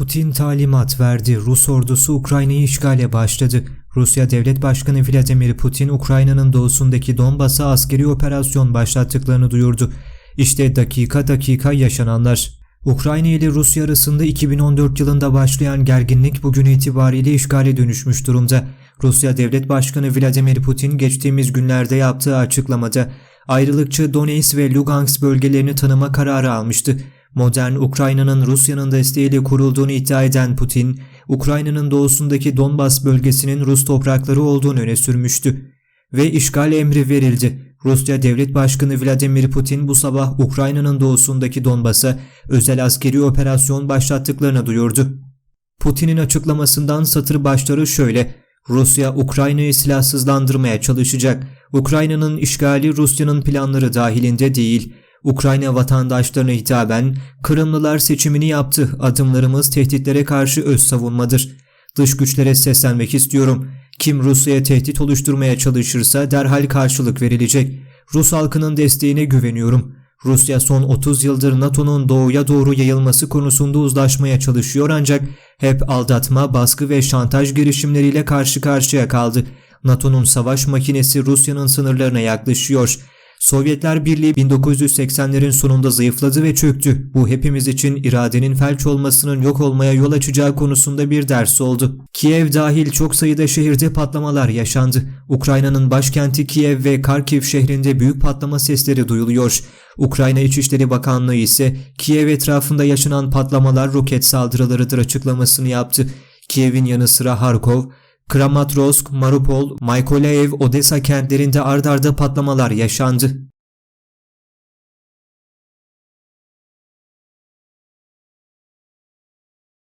Putin talimat verdi. Rus ordusu Ukrayna'yı işgale başladı. Rusya Devlet Başkanı Vladimir Putin, Ukrayna'nın doğusundaki Donbas'a askeri operasyon başlattıklarını duyurdu. İşte dakika dakika yaşananlar. Ukrayna ile Rusya arasında 2014 yılında başlayan gerginlik bugün itibariyle işgale dönüşmüş durumda. Rusya Devlet Başkanı Vladimir Putin geçtiğimiz günlerde yaptığı açıklamada ayrılıkçı Donetsk ve Lugansk bölgelerini tanıma kararı almıştı. Modern Ukrayna'nın Rusya'nın desteğiyle kurulduğunu iddia eden Putin, Ukrayna'nın doğusundaki Donbas bölgesinin Rus toprakları olduğunu öne sürmüştü. Ve işgal emri verildi. Rusya Devlet Başkanı Vladimir Putin bu sabah Ukrayna'nın doğusundaki Donbas'a özel askeri operasyon başlattıklarını duyurdu. Putin'in açıklamasından satır başları şöyle. Rusya Ukrayna'yı silahsızlandırmaya çalışacak. Ukrayna'nın işgali Rusya'nın planları dahilinde değil. Ukrayna vatandaşlarına hitaben Kırımlılar seçimini yaptı. Adımlarımız tehditlere karşı öz savunmadır. Dış güçlere seslenmek istiyorum. Kim Rusya'ya tehdit oluşturmaya çalışırsa derhal karşılık verilecek. Rus halkının desteğine güveniyorum. Rusya son 30 yıldır NATO'nun doğuya doğru yayılması konusunda uzlaşmaya çalışıyor ancak hep aldatma, baskı ve şantaj girişimleriyle karşı karşıya kaldı. NATO'nun savaş makinesi Rusya'nın sınırlarına yaklaşıyor. Sovyetler Birliği 1980'lerin sonunda zayıfladı ve çöktü. Bu hepimiz için iradenin felç olmasının yok olmaya yol açacağı konusunda bir ders oldu. Kiev dahil çok sayıda şehirde patlamalar yaşandı. Ukrayna'nın başkenti Kiev ve Kharkiv şehrinde büyük patlama sesleri duyuluyor. Ukrayna İçişleri Bakanlığı ise Kiev etrafında yaşanan patlamalar roket saldırılarıdır açıklamasını yaptı. Kiev'in yanı sıra Harkov, Kramatorsk, Mariupol, Mykolaiv, Odessa kentlerinde ard arda patlamalar yaşandı.